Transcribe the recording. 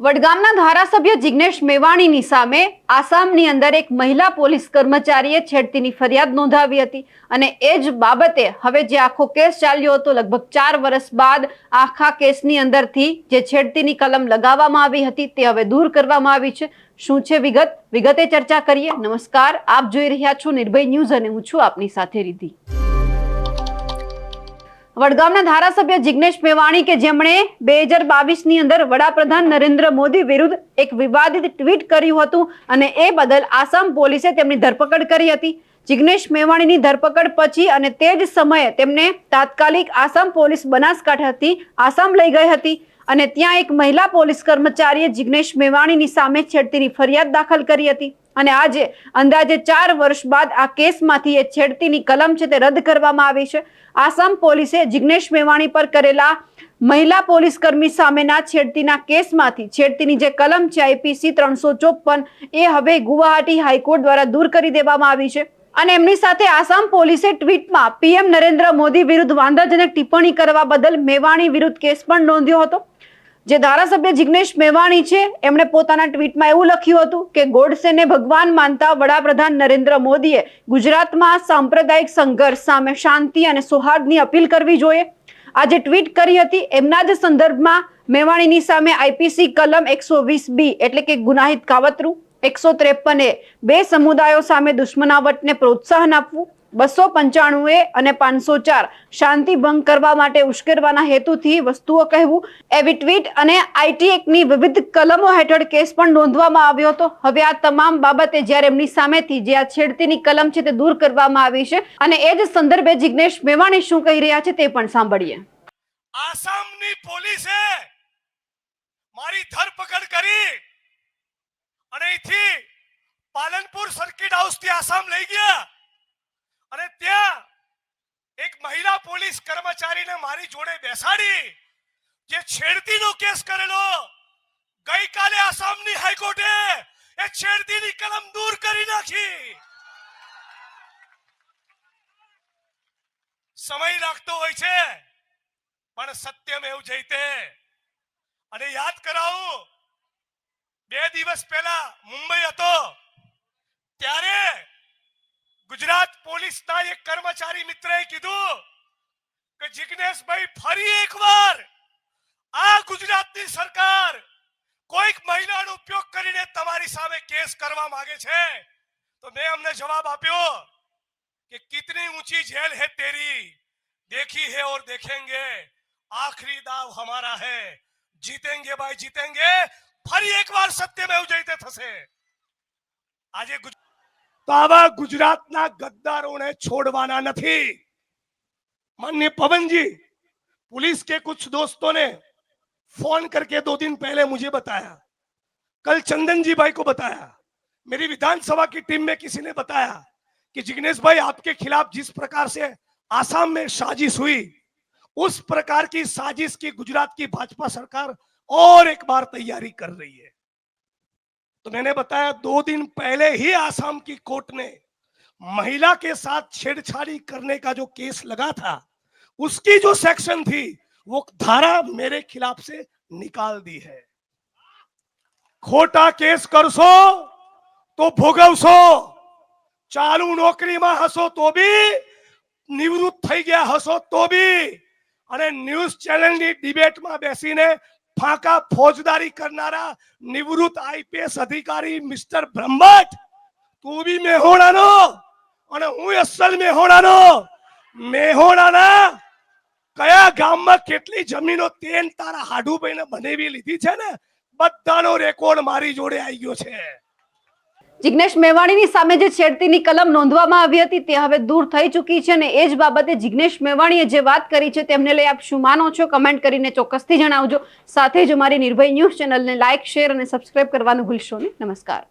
વડગામના ધારાસભ્ય જિગ્નેશ મેવાણીની સામે આસામની અંદર એક મહિલા પોલીસ કર્મચારીએ છેડતીની ફરિયાદ નોંધાવી હતી. અને એ જ બાબતે હવે જે આખો કેસ ચાલ્યો હતો લગભગ ચાર વર્ષ બાદ આખા કેસની અંદરથી જે છેડતીની કલમ લગાવવામાં આવી હતી તે હવે દૂર કરવામાં આવી છે. શું છે વિગત? વિગતે ચર્ચા કરીએ. નમસ્કાર. આપ જોઈ રહ્યા છો નિર્ભય ન્યૂઝ અને હું છું આપની સાથે રીધિ. વડગામના ધારાસભ્ય જિગ્નેશ મેવાણી કે જેમણે બે હજાર બાવીસની અંદર વડાપ્રધાન નરેન્દ્ર મોદી વિરુદ્ધ એક વિવાદિત ટ્વીટ કર્યું હતું અને એ બદલ આસામ પોલીસે તેમની ધરપકડ કરી હતી. જિગ્નેશ મેવાણીની ધરપકડ પછી અને તે જ સમયે તેમને તાત્કાલિક આસામ પોલીસ બનાસકાંઠાથી આસામ લઈ ગઈ હતી. અને ત્યાં એક મહિલા પોલીસ કર્મચારીએ જિગ્નેશ મેવાણીની સામે છેડતીની ફરિયાદ દાખલ કરી હતી. અને આજે, અંદાજે ચાર વર્ષ બાદ આ કેસમાંથી એ છેડતીની કલમ છે તે રદ કરવામાં આવી છે. આસામ પોલીસે જિગ્નેશ મેવાણી પર કરેલા મહિલા પોલીસ કર્મી સામેના છેડતીના કેસમાંથી છેડતીની જે કલમ છે આઈપીસી ત્રણસો ચોપન એ હવે ગુવાહાટી હાઈકોર્ટ દ્વારા દૂર કરી દેવામાં આવી છે. અને એમની સાથે આસામ પોલીસે ટ્વીટમાં પીએમ નરેન્દ્ર મોદી વિરુદ્ધ વાંધાજનક ટિપ્પણી કરવા બદલ મેવાણી વિરુદ્ધ કેસ પણ નોંધ્યો હતો. જે ધારાસભ્ય જિગ્નેશ મેવાણી છે, એમણે પોતાના ટ્વીટમાં એવું લખ્યું હતું કે ગોડસેને ભગવાન માનતા વડાપ્રધાન નરેન્દ્ર મોદીએ ગુજરાતમાં સાંપ્રદાયિક સંઘર્ષ સામે શાંતિ અને સૌહાર્દની અપીલ કરવી જોઈએ. આજે ટ્વીટ કરી હતી, એમના જ સંદર્ભમાં મેવાણીની સામે આઈપીસી કલમ એકસો વીસ બી એટલે કે ગુનાહિત કાવતરું, એકસો ત્રેપન બે સમુદાયો સામે દુશ્મનાવટને પ્રોત્સાહન આપવું બસો પંચાણું અને પાંચસો ચાર શાંતિ કરવા માટે ઉશ્કેરવાના હેતુથી વસ્તુઓ કહેવું. એવી ટ્વીટ અને આઈટી એક્ટની વિવિધ કલમો હેઠળ કેસ પણ નોંધવામાં આવ્યો હતો. હવે આ તમામ બાબતે જ્યારે એમની સામેથી જે આ છેડતીની કલમ છે તે દૂર કરવામાં આવી છે અને એ જ સંદર્ભે જિગ્નેશ મેવાણી શું કહી રહ્યા છે તે પણ સાંભળીએ. આસામની પોલીસે મારી ધરપકડ કરી અને અહીંથી પાલનપુર સર્કિટ હાઉસ આસામ લઈ ગયા અને ત્યાં એક મહિલા પોલીસ કર્મચારીને મારી જોડે બેસાડી, જે છેડતીનો કેસ કરેલો, ગઈકાલે આસામની હાઈકોર્ટે એ છેડતીની કલમ દૂર કરી નાખી. સમય લાગતો હોય છે, પણ સત્યમ એવું જઈતે અને યાદ કરાવું, બે દિવસ પહેલા મુંબઈ હતો, ત્યારે ગુજરાત પોલીસના એક કર્મચારી મિત્રએ કીધું કે જિગ્નેશભાઈ ફરી એકવાર આ ગુજરાતની સરકાર કોઈક મહિલાનો ઉપયોગ કરીને તમારી સામે કેસ કરવા માંગે છે તો મેં અમને જવાબ આપ્યો कि कितनी ऊंची जेल है तेरी देखी है और देखेंगे आखिरी दाव हमारा है जीतेंगे भाई जीतेंगे ફરી એકવાર સત્યમેવ જયતે થશે આજે ગુજ- તો આવા ગુજરાતના ગદ્દારોને છોડવાના નથી माननीय पवन जी, पुलिस के कुछ दोस्तों ने फ़ोन करके दो दिन पहले मुझे बताया। कल चंदन जी भाई को बताया। मेरी विधानसभा की टीम में किसी ने बताया कि जिग्नेश भाई आपके खिलाफ जिस प्रकार से आसाम में साजिश हुई, उस प्रकार की साजिश की गुजरात की भाजपा सरकार और एक बार तैयारी कर रही है। तो मैंने बताया, दो दिन पहले ही आसाम की कोर्ट ने महिला के साथ छेड़छाड़ी करने का जो केस लगा था उसकी जो सेक्शन थी वो धारा मेरे खिलाफ से निकाल दी है ખોટા કેસ કરશો તો ભોગવશો ચાલુ નોકરીમાં હશો તો બી નિવૃત્ત થઈ ગયા હશો તો બી અને ન્યૂઝ ચેનલની ડિબેટમાં બેસીને ફાંકા ફોજદારી કરનારા નિવૃત્ત આઈપીએસ અધિકારી મિસ્ટર બ્રહ્મભટ્ટ તું બી મેહોણાનો અને હું અસલ મેહોણાનો મેહોણાના કયા ગામમાં કેટલી જમીનો તેન તારા હાડુભાઈને બનાવી લીધી છે ને, બધાનો રેકોર્ડ મારી જોડે આવી ગયો છે. જિગ્નેશ મેવાણીની સામે જે છેડતીની કલમ નોંધવામાં આવી હતી તે હવે દૂર થઈ ચૂકી છે અને એ જ બાબતે જિગ્નેશ મેવાણીએ જે વાત કરી છે તેમને લઈ આપ શું માનો છો કમેન્ટ કરીને ચોક્કસથી જણાવજો. સાથે જ અમારી નિર્ભય ન્યૂઝ ચેનલને લાઇક શેર અને સબસ્ક્રાઇબ કરવાનું ભૂલશો નહીં. નમસ્કાર.